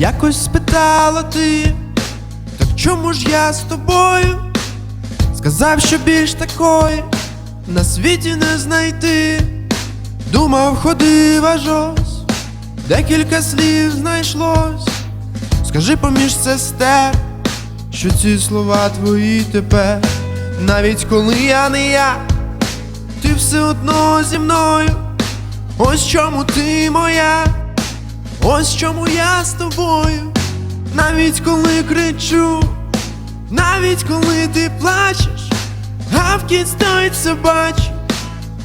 Якось спитала ти, так чому ж я з тобою? Сказав, що більш такої на світі не знайти. Думав, ходив аж ось, декілька слів знайшлось. Скажи поміж сестер, що ці слова твої тепер, навіть коли я не я, ти все одно зі мною. Ось чому ти моя, ось чому я з тобою, навіть коли кричу, навіть коли ти плачеш, а гавкіт стоїть собачий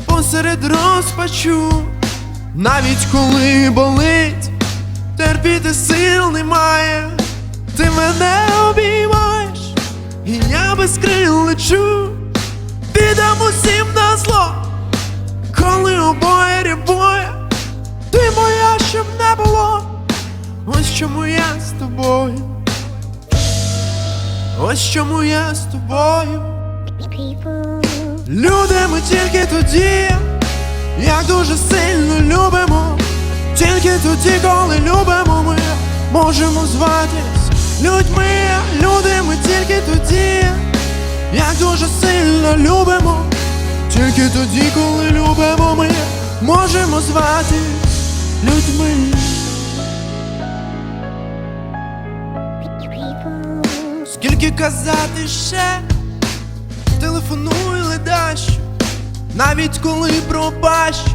посеред розпачу, навіть коли болить, терпіти сил немає, ти мене обіймаєш, і я без крил лечу, підам усім на зло, коли обоє щоб було, ось чому я з тобою, ось чому я з тобою. Люди ми тільки тоді, як дуже сильно любимо, тільки тоді, коли любимо, ми можемо зватись людьми, люди ми тільки тоді, як дуже сильно любимо, тільки тоді, коли любимо, ми можемо зватись людьми. Скільки казати ще, телефонуй ледащо, навіть коли пропащу,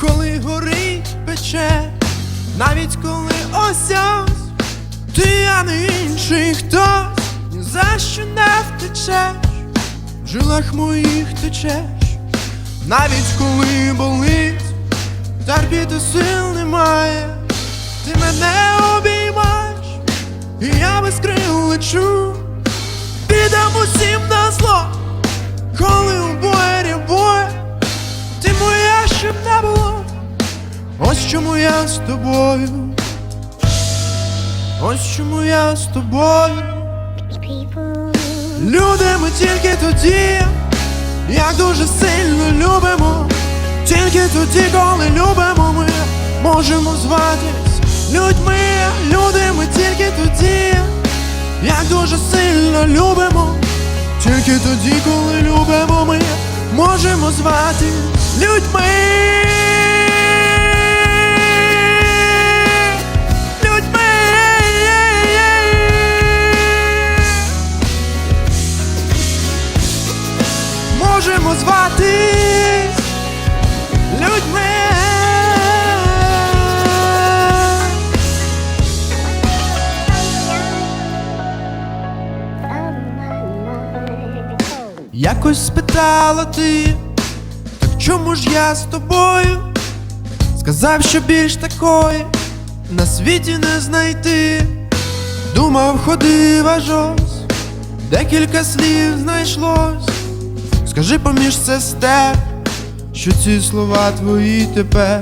коли горить пече, навіть коли ось ти, а не інший хтось, ні за що не втечеш, в жилах моїх течеш, навіть коли болить, терпіти сил немає, ти мене обіймаєш. І я без крил лечу, з тобою, ось чому я з тобою. Люди ми тільки тоді, як дуже сильно любимо, тільки тоді, коли любимо, ми можемо зватись людьми, люди ми тільки тоді, як дуже сильно любимо, тільки тоді, коли любимо, ми можемо людьми. Людьми можемо звати людьми. Якось спитала ти, так чому ж я з тобою? Сказав, що більш такої на світі не знайти. Думав, ходив аж ось, декілька слів знайшлось. Скажи поміж сестер, що ці слова твої тепер.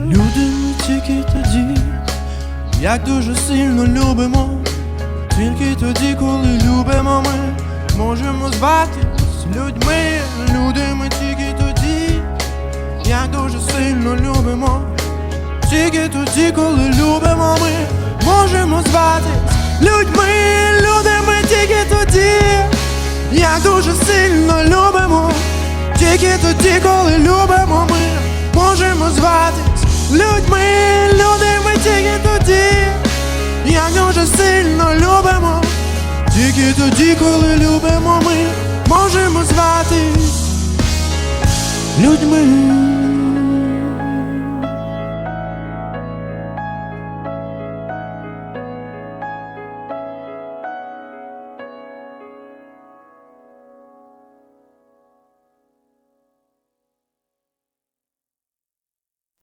Люди ми тільки тоді, як дуже сильно любимо, тільки тоді, коли любимо, ми можемо зватись людьми. Люди ми тільки тоді, як дуже сильно любимо, тільки тоді, коли любимо, ми можемо зватись людьми. Люди ми тільки тоді, як дуже сильно любимо, тільки тоді, коли любимо, ми. Можемо зватись людьми, люди ми тільки тоді, як дуже сильно любимо, тільки тоді, коли любимо, ми. Можемо зватись людьми.